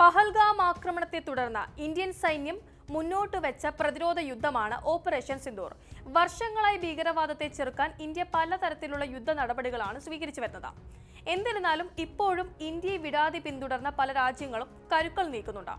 പഹൽഗാം ആക്രമണത്തെ തുടർന്ന് ഇന്ത്യൻ സൈന്യം മുന്നോട്ട് വെച്ച പ്രതിരോധ യുദ്ധമാണ് ഓപ്പറേഷൻ സിന്ദൂർ. വർഷങ്ങളായി ഭീകരവാദത്തെ ചെറുക്കാൻ ഇന്ത്യ പലതരത്തിലുള്ള യുദ്ധ നടപടികളാണ് സ്വീകരിച്ചു വരുന്നത്. എന്നിരുന്നാലും ഇപ്പോഴും ഇന്ത്യയെ വിടാതെ പിന്തുടർന്ന പല രാജ്യങ്ങളും കരുക്കൾ നീക്കുന്നുണ്ട്.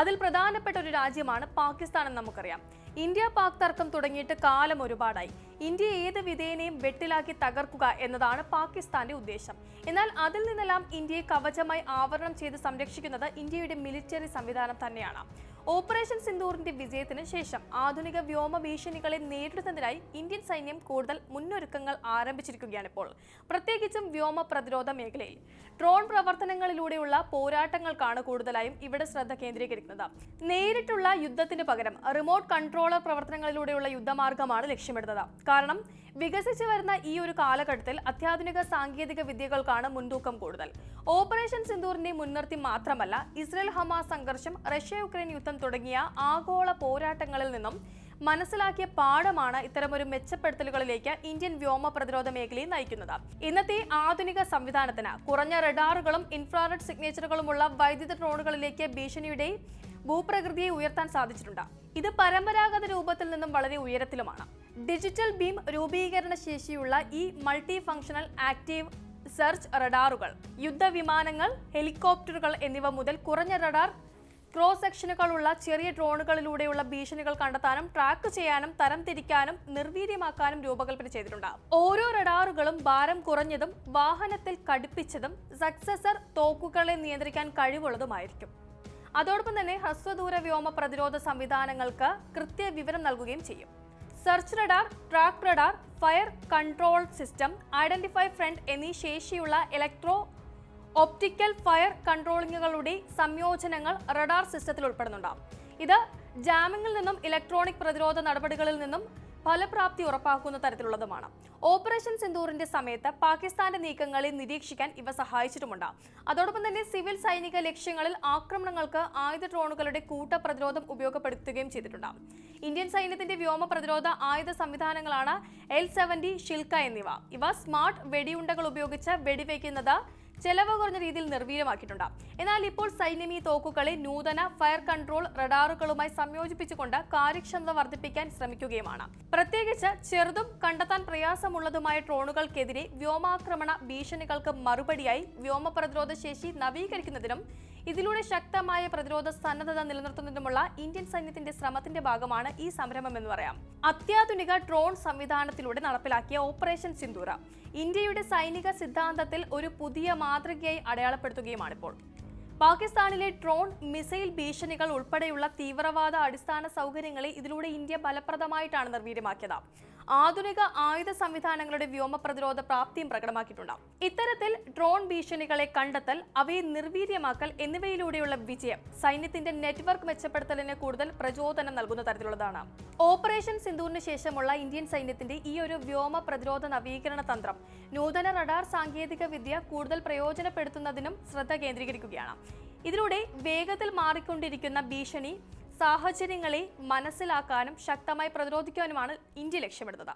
അതിൽ പ്രധാനപ്പെട്ട ഒരു രാജ്യമാണ് പാകിസ്ഥാൻ എന്ന് നമുക്കറിയാം. ഇന്ത്യ പാക് തർക്കം തുടങ്ങിയിട്ട് കാലം ഒരുപാടായി. ഇന്ത്യ ഏത് വിധേനയും വെട്ടിലാക്കി തകർക്കുക എന്നതാണ് പാകിസ്ഥാന്റെ ഉദ്ദേശം. എന്നാൽ അതിൽ നിന്നെല്ലാം ഇന്ത്യയെ കവചമായി ആവരണം ചെയ്ത് സംരക്ഷിക്കുന്നത് ഇന്ത്യയുടെ മിലിറ്ററി സംവിധാനം തന്നെയാണ്. ഓപ്പറേഷൻ സിന്ദൂറിന്റെ വിജയത്തിന് ശേഷം ആധുനിക വ്യോമ ഭീഷണികളെ നേരിടുന്നതിനായി ഇന്ത്യൻ സൈന്യം കൂടുതൽ മുന്നൊരുക്കങ്ങൾ ആരംഭിച്ചിരിക്കുകയാണ് ഇപ്പോൾ പ്രത്യേകിച്ചും വ്യോമ പ്രതിരോധ മേഖലയിൽ. ഡ്രോൺ പ്രവർത്തനങ്ങളിലൂടെയുള്ള പോരാട്ടങ്ങൾക്കാണ് കൂടുതലായും ഇവിടെ ശ്രദ്ധ കേന്ദ്രീകരിക്കുന്നത്. നേരിട്ടുള്ള യുദ്ധത്തിന് പകരം റിമോട്ട് കൺട്രോളർ പ്രവർത്തനങ്ങളിലൂടെയുള്ള യുദ്ധമാർഗമാണ് ലക്ഷ്യമിടുന്നത്. കാരണം വികസിച്ചു വരുന്ന ഈ ഒരു കാലഘട്ടത്തിൽ അത്യാധുനിക സാങ്കേതിക വിദ്യകൾക്കാണ് മുൻതൂക്കം കൂടുതൽ. ഓപ്പറേഷൻ സിന്ദൂറിന്റെ മുൻനിർത്തി മാത്രമല്ല ഇസ്രയേൽ ഹമാസ് സംഘർഷം റഷ്യ യുക്രൈൻ യുദ്ധം തുടങ്ങിയ ആഗോള പോരാട്ടങ്ങളിൽ നിന്നും മനസ്സിലാക്കിയ പാഠമാണ് ഇത്തരമൊരു മെച്ചപ്പെടുത്തലുകളിലേക്ക് ഇന്ത്യൻ വ്യോമ പ്രതിരോധ മേഖലയെ നയിക്കുന്നത്. ഇന്നത്തെ ആധുനിക സംവിധാനത്തിന് കുറഞ്ഞ റഡാറുകളും ഇൻഫ്രാറെഡ് സിഗ്നേച്ചറുകളുമുള്ള വൈദ്യുത ഡ്രോണുകളിലേക്ക് ഭീഷണിയുടെ ഭൂപ്രകൃതിയെ ഉയർത്താൻ സാധിച്ചിട്ടുണ്ട്. ഇത് പരമ്പരാഗത രൂപത്തിൽ നിന്നും വളരെ ഉയരത്തിലുമാണ്. ഡിജിറ്റൽ ബീം രൂപീകരണ ശേഷിയുള്ള ഈ മൾട്ടി ഫംഗ്ഷണൽ ആക്റ്റീവ് സെർച്ച് റഡാറുകൾ യുദ്ധവിമാനങ്ങൾ ഹെലികോപ്റ്ററുകൾ എന്നിവ മുതൽ കുറഞ്ഞ റഡാർ ക്രോസ് സെക്ഷനുകളുള്ള ചെറിയ ഡ്രോണുകളിലൂടെയുള്ള ഭീഷണികൾ കണ്ടെത്താനും ട്രാക്ക് ചെയ്യാനും തരംതിരിക്കാനും നിർവീര്യമാക്കാനും രൂപകൽപ്പന ചെയ്തിട്ടുണ്ട്. ഓരോ റഡാറുകളും ഭാരം കുറഞ്ഞതും വാഹനത്തിൽ കടുപ്പിച്ചതും സക്സസർ തോക്കുകളെ നിയന്ത്രിക്കാൻ കഴിവുള്ളതുമായിരിക്കും. അതോടൊപ്പം തന്നെ ഹ്രസ്വദൂര വ്യോമ പ്രതിരോധ സംവിധാനങ്ങൾക്ക് കൃത്യ വിവരം നൽകുകയും ചെയ്യും. Search radar track radar fire control system identify friend എന്നീ ശേഷിയുള്ള ഇലക്ട്രോ ഒപ്റ്റിക്കൽ ഫയർ കൺട്രോളിങ്ങുകളുടെ സംയോജനങ്ങൾ റഡാർ സിസ്റ്റത്തിൽ ഉൾപ്പെടുന്നുണ്ടാവും. ഇത് ജാമിങ്ങിൽ നിന്നും ഇലക്ട്രോണിക് പ്രതിരോധ നടപടികളിൽ നിന്നും ഫലപ്രാപ്തി ഉറപ്പാക്കുന്ന തരത്തിലുള്ളതുമാണ്. ഓപ്പറേഷൻ സിന്ദൂറിന്റെ സമയത്ത് പാകിസ്ഥാന്റെ നീക്കങ്ങളെ നിരീക്ഷിക്കാൻ ഇവ സഹായിച്ചിട്ടുമുണ്ട്. അതോടൊപ്പം തന്നെ സിവിൽ സൈനിക ലക്ഷ്യങ്ങളിൽ ആക്രമണങ്ങൾക്ക് ആയുധ ഡ്രോണുകളുടെ കൂട്ട പ്രതിരോധം ഉപയോഗപ്പെടുത്തുകയും ചെയ്തിട്ടുണ്ട്. ഇന്ത്യൻ സൈന്യത്തിന്റെ വ്യോമ പ്രതിരോധ ആയുധ സംവിധാനങ്ങളാണ് എൽ സെവന്റി ഷിൽക്ക എന്നിവ. ഇവ സ്മാർട്ട് വെടിയുണ്ടകൾ ഉപയോഗിച്ച് വെടിവെക്കുന്നത് ചെലവ് കുറഞ്ഞ രീതിയിൽ നിർവീര്യമാക്കിയിട്ടുണ്ട്. എന്നാൽ ഇപ്പോൾ സൈന്യം ഈ തോക്കുകളെ നൂതന ഫയർ കൺട്രോൾ റഡാറുകളുമായി സംയോജിപ്പിച്ചുകൊണ്ട് കാര്യക്ഷമത വർദ്ധിപ്പിക്കാൻ ശ്രമിക്കുകയുമാണ്. പ്രത്യേകിച്ച് ചെറുതും കണ്ടെത്താൻ പ്രയാസമുള്ളതുമായ ഡ്രോണുകൾക്കെതിരെ വ്യോമാക്രമണ ഭീഷണികൾക്ക് മറുപടിയായി വ്യോമ പ്രതിരോധ ശേഷി നവീകരിക്കുന്നതിനും ഇതിലൂടെ ശക്തമായ പ്രതിരോധ സന്നദ്ധത നിലനിർത്തുന്നതിനുമുള്ള ഇന്ത്യൻ സൈന്യത്തിന്റെ ശ്രമത്തിന്റെ ഭാഗമാണ് ഈ സംരംഭം എന്ന് പറയാം. അത്യാധുനിക ഡ്രോൺ സംവിധാനത്തിലൂടെ നടപ്പിലാക്കിയ ഓപ്പറേഷൻ സിന്ദൂര. ഇന്ത്യയുടെ സൈനിക സിദ്ധാന്തത്തിൽ ഒരു പുതിയ മാതൃകയായി അടയാളപ്പെടുത്തുകയുമാണിപ്പോൾ. പാകിസ്ഥാനിലെ ഡ്രോൺ മിസൈൽ ഭീഷണികൾ ഉൾപ്പെടെയുള്ള തീവ്രവാദ അടിസ്ഥാന സൗകര്യങ്ങളെ ഇതിലൂടെ ഇന്ത്യ ഫലപ്രദമായിട്ടാണ് നിർവീര്യമാക്കിയത്. ആധുനിക ആയുധ സംവിധാനങ്ങളുടെ വ്യോമ പ്രതിരോധ പ്രാപ്തിയും പ്രകടമാക്കിയിട്ടുണ്ട് ഇത്തരത്തിൽ ഡ്രോൺ ഭീഷണികളെ കണ്ടെത്തൽ അവയെ നിർവീര്യമാക്കൽ എന്നിവയിലൂടെയുള്ള വിജയം സൈന്യത്തിന്റെ നെറ്റ്വർക്ക് മെച്ചപ്പെടുത്തലിന് കൂടുതൽ പ്രചോദനം നൽകുന്ന തരത്തിലുള്ളതാണ്. ഓപ്പറേഷൻ സിന്ധൂറിന് ശേഷമുള്ള ഇന്ത്യൻ സൈന്യത്തിന്റെ ഈ ഒരു വ്യോമ പ്രതിരോധ നവീകരണ തന്ത്രം നൂതന റഡാർ സാങ്കേതിക വിദ്യ കൂടുതൽ പ്രയോജനപ്പെടുത്തുന്നതിനും ശ്രദ്ധ കേന്ദ്രീകരിക്കുകയാണ്. ഇതിലൂടെ വേഗത്തിൽ മാറിക്കൊണ്ടിരിക്കുന്ന ഭീഷണി സാഹചര്യങ്ങളെ മനസ്സിലാക്കാനും ശക്തമായി പ്രതിരോധിക്കാനുമാണ് ഇന്ത്യ ലക്ഷ്യമിടുന്നത്.